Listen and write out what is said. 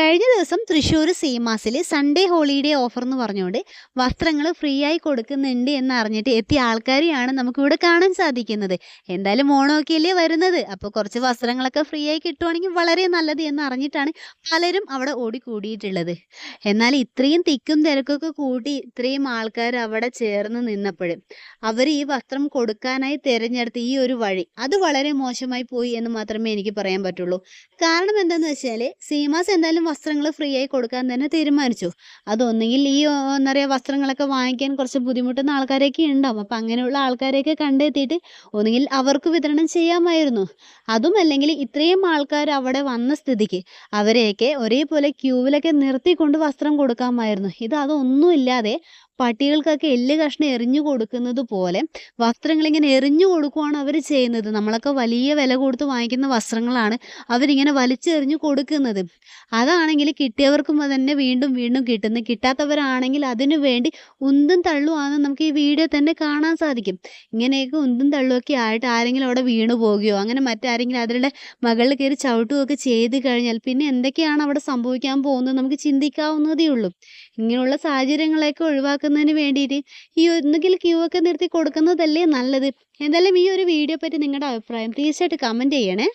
കഴിഞ്ഞ ദിവസം തൃശ്ശൂർ സീമാസിൽ സൺഡേ ഹോളിഡേ ഓഫർ എന്ന് പറഞ്ഞുകൊണ്ട് വസ്ത്രങ്ങൾ ഫ്രീ ആയി കൊടുക്കുന്നുണ്ട് എന്ന് അറിഞ്ഞിട്ട് എത്തിയ ആൾക്കാരെയാണ് നമുക്കിവിടെ കാണാൻ സാധിക്കുന്നത്. എന്തായാലും ഓണമൊക്കെ അല്ലേ വരുന്നത്. അപ്പോൾ കുറച്ച് വസ്ത്രങ്ങളൊക്കെ ഫ്രീ ആയി കിട്ടുവാണെങ്കിൽ വളരെ നല്ലത് എന്ന് അറിഞ്ഞിട്ടാണ് പലരും അവിടെ ഓടിക്കൂടിയിട്ടുള്ളത്. എന്നാൽ ഇത്രയും തിക്കും തിരക്കൊക്കെ കൂട്ടി ഇത്രയും ആൾക്കാർ അവിടെ ചേർന്ന് നിന്നപ്പോഴും അവർ ഈ വസ്ത്രം കൊടുക്കാനായി തിരഞ്ഞെടുത്ത ഈ ഒരു വഴി അത് വളരെ മോശമായി പോയി എന്ന് മാത്രമേ എനിക്ക് പറയാൻ പറ്റുള്ളൂ. കാരണം എന്താണെന്ന് വെച്ചാൽ സീമാസ് എന്തായാലും വസ്ത്രങ്ങൾ ഫ്രീ ആയി കൊടുക്കാൻ തന്നെ തീരുമാനിച്ചു. അതൊന്നെങ്കിൽ ഈ എന്താ പറയുക വസ്ത്രങ്ങളൊക്കെ വാങ്ങിക്കാൻ കുറച്ച് ബുദ്ധിമുട്ടുന്ന ആൾക്കാരൊക്കെ ഉണ്ടാവും. അപ്പം അങ്ങനെയുള്ള ആൾക്കാരെയൊക്കെ കണ്ടെത്തിയിട്ട് ഒന്നുകിൽ അവർക്ക് വിതരണം ചെയ്യാമായിരുന്നു. അതും അല്ലെങ്കിൽ ഇത്രയും ആൾക്കാർ അവിടെ വന്ന സ്ഥിതിക്ക് അവരെയൊക്കെ ഒരേപോലെ ക്യൂവിലൊക്കെ നിർത്തിക്കൊണ്ട് വസ്ത്രം കൊടുക്കാമായിരുന്നു. ഇത് അതൊന്നും ഇല്ലാതെ പട്ടികൾക്കൊക്കെ എല്ല് കഷ്ണം എറിഞ്ഞു കൊടുക്കുന്നത് പോലെ വസ്ത്രങ്ങൾ ഇങ്ങനെ എറിഞ്ഞു കൊടുക്കുവാണ് അവർ ചെയ്യുന്നത്. നമ്മളൊക്കെ വലിയ വില കൊടുത്ത് വാങ്ങിക്കുന്ന വസ്ത്രങ്ങളാണ് അവരിങ്ങനെ വലിച്ചെറിഞ്ഞു കൊടുക്കുന്നത്. അതാണെങ്കിൽ കിട്ടിയവർക്കും തന്നെ വീണ്ടും വീണ്ടും കിട്ടുന്നു. കിട്ടാത്തവരാണെങ്കിൽ അതിനു വേണ്ടി ഉന്തും തള്ളുവാന്ന് നമുക്ക് ഈ വീഡിയോ തന്നെ കാണാൻ സാധിക്കും. ഇങ്ങനെയൊക്കെ ഉന്തും തള്ളുമൊക്കെ ആയിട്ട് ആരെങ്കിലും അവിടെ വീണു പോകുകയോ അങ്ങനെ മറ്റാരെങ്കിലും അതിലൂടെ മകളിൽ കയറി ചവിട്ടുകയൊക്കെ ചെയ്ത് കഴിഞ്ഞാൽ പിന്നെ എന്തൊക്കെയാണ് അവിടെ സംഭവിക്കാൻ പോകുന്നത്? നമുക്ക് ചിന്തിക്കാവുന്നതേ ഉള്ളൂ. ഇങ്ങനെയുള്ള സാഹചര്യങ്ങളൊക്കെ ഒഴിവാക്കുന്നതിന് വേണ്ടിയിട്ട് ഈ ഒന്നുകിൽ ക്യൂ ഒക്കെ നിർത്തി കൊടുക്കുന്നതല്ലേ നല്ലത്? എന്തായാലും ഈ ഒരു വീഡിയോ പറ്റി നിങ്ങളുടെ അഭിപ്രായം തീർച്ചയായിട്ടും കമന്റ് ചെയ്യണേ.